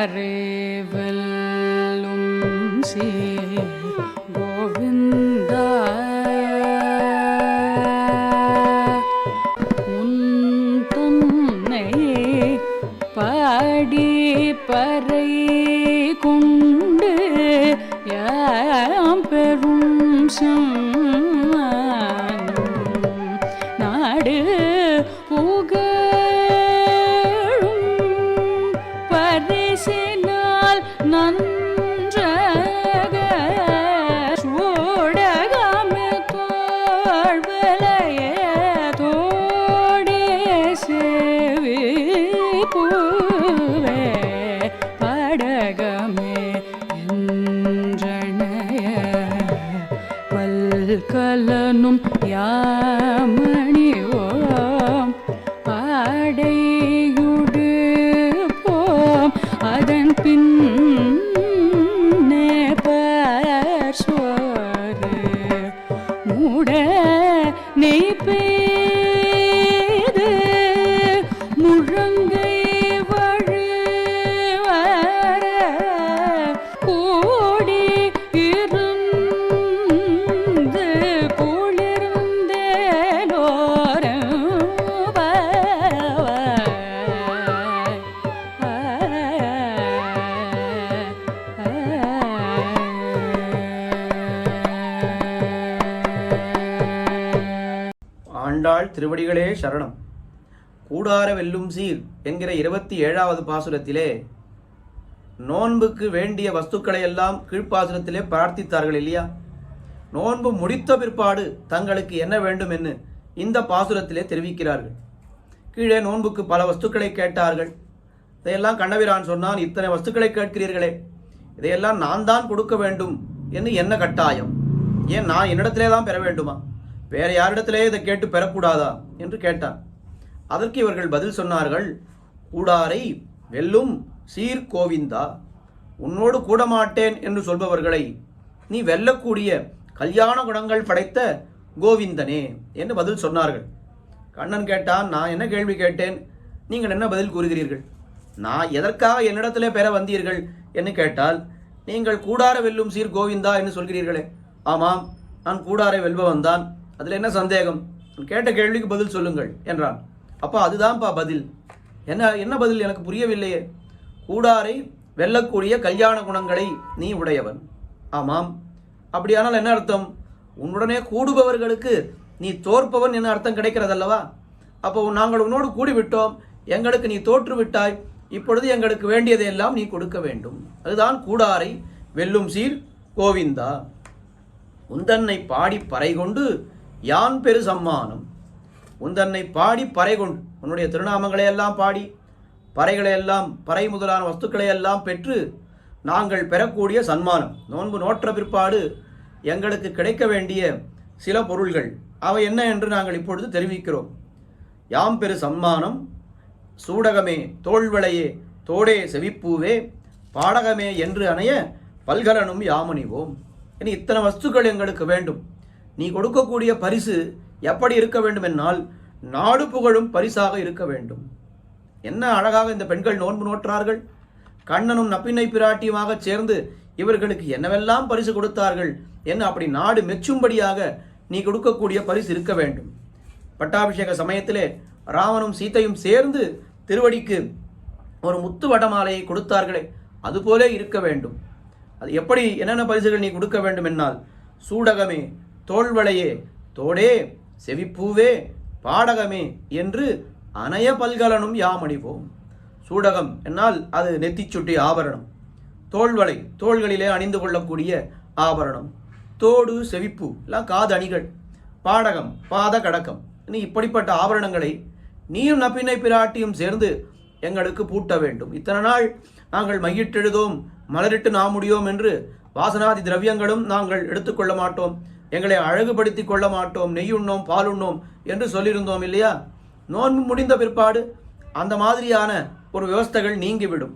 அறிவல்லும் சீ এসে திருவடிகளே சரணம். கூடார வெல்லும் சீர் என்கிற இருபத்தி ஏழாவது பாசுரத்திலே நோன்புக்கு வேண்டிய வஸ்துக்களை எல்லாம் கீழ்ப்பாசுரத்திலே பிரார்த்தித்தார்கள் இல்லையா? நோன்பு முடித்த பிற்பாடு தங்களுக்கு என்ன வேண்டும் என்று இந்த பாசுரத்திலே தெரிவிக்கிறார்கள். கீழே நோன்புக்கு பல வஸ்துக்களை கேட்டார்கள். இதையெல்லாம் கண்ணவிரான் சொன்னான் இத்தனை வஸ்துக்களை கேட்கிறீர்களே இதையெல்லாம் நான் தான் கொடுக்க வேண்டும் என்று என்ன கட்டாயம்? ஏன் நான் என்னிடத்திலே தான் பெற வேண்டுமா? வேற யாரிடத்திலே இதை கேட்டு பெறக்கூடாதா? என்று கேட்டான் அதற்கு இவர்கள் பதில் சொன்னார்கள் கூடாரை வெல்லும் சீர் கோவிந்தா உன்னோடு கூட மாட்டேன் என்று சொல்பவர்களை நீ வெல்லக்கூடிய கல்யாண குணங்கள் படைத்த கோவிந்தனே என்று பதில் சொன்னார்கள். கண்ணன் கேட்டான் நான் என்ன கேள்வி கேட்டேன்? நீங்கள் என்ன பதில் கூறுகிறீர்கள்? நான் எதற்காக என்னிடத்திலே பெற வந்தீர்கள்? என்று கேட்டால் நீங்கள் கூடார வெல்லும் சீர் கோவிந்தா என்று சொல்கிறீர்களே. ஆமாம் நான் கூடாரை வெல்பவன் தான். அதில் என்ன சந்தேகம்? கேட்ட கேள்விக்கு பதில் சொல்லுங்கள் என்றான். அப்பா அதுதான்ப்பா பதில். என்ன என்ன பதில்? எனக்கு புரியவில்லையே. கூடாரை வெல்லக்கூடிய கல்யாண குணங்களை நீ உடையவன். ஆமாம். அப்படியானால் என்ன அர்த்தம்? உன்னுடனே கூடுபவர்களுக்கு நீ தோற்பவன் என்ன அர்த்தம் கிடைக்கிறதல்லவா? அப்போ நாங்கள் உன்னோடு கூடிவிட்டோம். எங்களுக்கு நீ தோற்று விட்டாய். இப்பொழுது எங்களுக்கு வேண்டியதையெல்லாம் நீ கொடுக்க வேண்டும். அதுதான் கூடாரை வெல்லும் சீர் கோவிந்தா. உந்தன்னை பாடி பறை கொண்டு யான் பெரு சம்மானம்? உந்தன்னை பாடி பறை கொண்டு உன்னுடைய திருநாமங்களை எல்லாம் பாடி பறைகளை எல்லாம் பறை முதலான வஸ்துக்களை எல்லாம் பெற்று நாங்கள் பெறக்கூடிய சன்மானம். நோன்பு நோற்ற பிற்பாடு எங்களுக்கு கிடைக்க வேண்டிய சில பொருள்கள். அவை என்ன என்று நாங்கள் இப்பொழுது தெரிவிக்கிறோம். யாம் பெரு சம்மானம்? சூடகமே தோள்வளையே தோடே செவிப்பூவே பாடகமே என்று அணைய பல்கலனும் யாமணிவோம் இனி இத்தனை வஸ்துக்கள் எங்களுக்கு வேண்டும். நீ கொடுக்கக்கூடிய பரிசு எப்படி இருக்க வேண்டும் என்னால் நாடு புகழும் பரிசாக இருக்க வேண்டும். என்ன அழகாக இந்த பெண்கள் நோன்பு நோற்றார்கள். கண்ணனும் நப்பினை பிராட்டியுமாக சேர்ந்து இவர்களுக்கு என்னவெல்லாம் பரிசு கொடுத்தார்கள் என்ன அப்படி நாடு மெச்சும்படியாக நீ கொடுக்கக்கூடிய பரிசு இருக்க வேண்டும். பட்டாபிஷேக சமயத்திலே ராவனும் சீத்தையும் சேர்ந்து திருவடிக்கு ஒரு முத்து வடமாலையை கொடுத்தார்களே அதுபோலே இருக்க வேண்டும். அது எப்படி என்னென்ன பரிசுகள் நீ கொடுக்க வேண்டும் என்னால் சூடகமே தோல்வளையே தோடே செவிப்பூவே பாடகமே என்று அணைய பல்கலனும் யாமணிவோம். சூடகம் என்னால் அது நெத்திச்சுட்டி ஆபரணம். தோல்வளை தோள்களிலே அணிந்து கொள்ளக்கூடிய ஆபரணம். தோடு செவிப்பு எல்லாம் காது அணிகள் பாடகம் பாத கடக்கம். நீ இப்படிப்பட்ட ஆபரணங்களை நீயும் நப்பினை பிராட்டியும் சேர்ந்து எங்களுக்கு பூட்ட வேண்டும். இத்தனை நாள் நாங்கள் மையிட்டெழுதோம் மலரிட்டு நாமுடியோம் என்று வாசனாதி திரவியங்களும் நாங்கள் எடுத்துக்கொள்ள மாட்டோம். எங்களை அழகுபடுத்தி கொள்ள மாட்டோம் நெய்யுண்ணோம் பாலுண்ணோம் என்று சொல்லியிருந்தோம் இல்லையா? நோன்பு முடிந்த பிற்பாடு அந்த மாதிரியான ஒரு விவஸ்தைகள் நீங்கிவிடும்.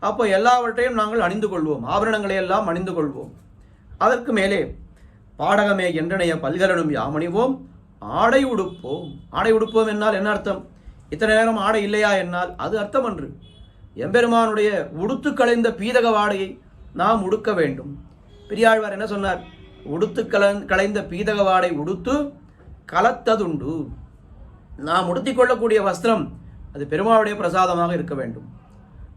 அப்போ எல்லாவற்றையும் நாங்கள் அணிந்து கொள்வோம். ஆபரணங்களை எல்லாம் அணிந்து கொள்வோம். அதற்கு மேலே பாடகமே என்றனைய பல்கலனும் யாமணிவோம். ஆடை உடுப்போம். ஆடை உடுப்போம் என்னால் என்ன அர்த்தம்? இத்தனை நேரம் ஆடை இல்லையா என்னால் அது அர்த்தம் அன்று. எம்பெருமானுடைய உடுத்து களைந்த பீதக வாடையை நாம் உடுக்க வேண்டும். பெரியாழ்வார் என்ன சொன்னார்? உடுத்து கலந் களைந்த பீதக வாடை உடுத்து கலத்ததுண்டு. நாம் உடுத்திக் கொள்ளக்கூடிய வஸ்திரம் அது பெருமாளுடைய பிரசாதமாக இருக்க வேண்டும்.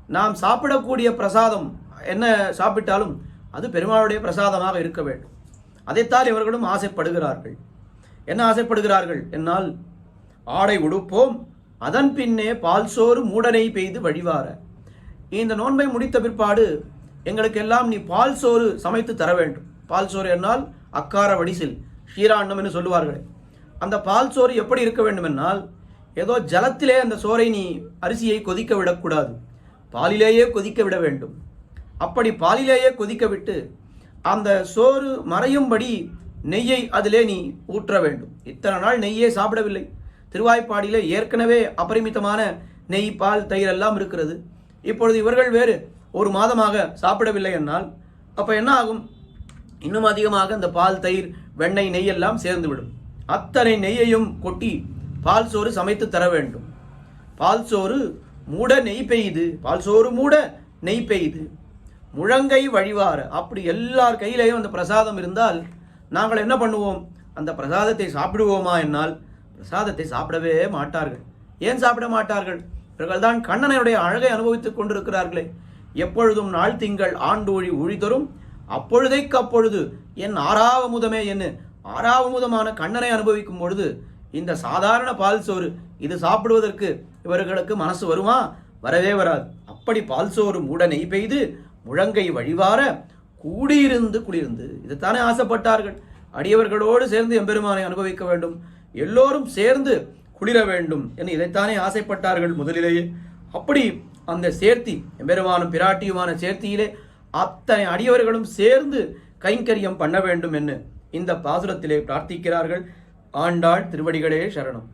நாம் சாப்பிடக்கூடிய பிரசாதம் என்ன சாப்பிட்டாலும் அது பெருமாளுடைய பிரசாதமாக இருக்க வேண்டும். அதைத்தான் இவர்களும் ஆசைப்படுகிறார்கள். என்ன ஆசைப்படுகிறார்கள் என்னால்? ஆடை உடுப்போம் அதன் பின்னே பால் சோறு மூடனை பெய்து வழிவார. இந்த நோன்பை முடித்த பிற்பாடு எங்களுக்கெல்லாம் நீ பால் சோறு சமைத்து தர வேண்டும். பால் சோறு என்னால் அக்கார வடிசில் ஷீராண்டம் என்று சொல்லுவார்கள். அந்த பால் சோறு எப்படி இருக்க வேண்டுமென்னால் ஏதோ ஜலத்திலே அந்த சோறை நீ அரிசியை கொதிக்க விடக்கூடாது. பாலிலேயே கொதிக்க விட வேண்டும். அப்படி பாலிலேயே கொதிக்க விட்டு அந்த சோறு மறையும்படி நெய்யை அதிலே நீ ஊற்ற வேண்டும். இத்தனை நாள் நெய்யே சாப்பிடவில்லை. திருவாய்ப்பாடியில் ஏற்கனவே அபரிமிதமான நெய் பால் தயிர் எல்லாம் இருக்கிறது. இப்பொழுது இவர்கள் வேறு ஒரு மாதமாக சாப்பிடவில்லை என்னால் அப்போ என்ன ஆகும்? இன்னும் அதிகமாக இந்த பால் தயிர் வெண்ணெய் நெய் எல்லாம் சேர்ந்துவிடும். அத்தனை நெய்யையும் கொட்டி பால் சோறு சமைத்து தர வேண்டும். பால் சோறு மூட நெய் பெய்யுது. பால் சோறு மூட நெய் பெய்யுது. முழங்கை வழிவார அப்படி எல்லார் கையிலையும் அந்த பிரசாதம் இருந்தால் நாங்கள் என்ன பண்ணுவோம்? அந்த பிரசாதத்தை சாப்பிடுவோமா என்னால்? பிரசாதத்தை சாப்பிடவே மாட்டார்கள். ஏன் சாப்பிட மாட்டார்கள்? இவர்கள் தான் கண்ணனுடைய அழகை அனுபவித்துக் கொண்டிருக்கிறார்களே. எப்பொழுதும் நாள் திங்கள் ஆண்டு ஒழி தரும் அப்பொழுதைக்கு அப்பொழுது என் ஆறாவமுதமே என்ன ஆறாவமுதமான கண்ணனை அனுபவிக்கும் பொழுது இந்த சாதாரண பால் சோறு இது சாப்பிடுவதற்கு இவர்களுக்கு மனசு வருமா? வரவே வராது. அப்படி பால் சோறு மூட நெய் பெய்து முழங்கை வழிவார கூடியிருந்து குளிர்ந்து இதைத்தானே ஆசைப்பட்டார்கள். அடியவர்களோடு சேர்ந்து எம்பெருமானை அனுபவிக்க வேண்டும். எல்லோரும் சேர்ந்து குளிர வேண்டும் என்று இதைத்தானே ஆசைப்பட்டார்கள் முதலிலேயே. அப்படி அந்த சேர்த்தி எம்பெருமானும் பிராட்டியுமான சேர்த்தியிலே அத்தனை அடியவர்களும் சேர்ந்து கைங்கரியம் பண்ண வேண்டும் என்று இந்த பாசுரத்திலே பிரார்த்திக்கிறார்கள். ஆண்டாள் திருவடிகளே சரணம்.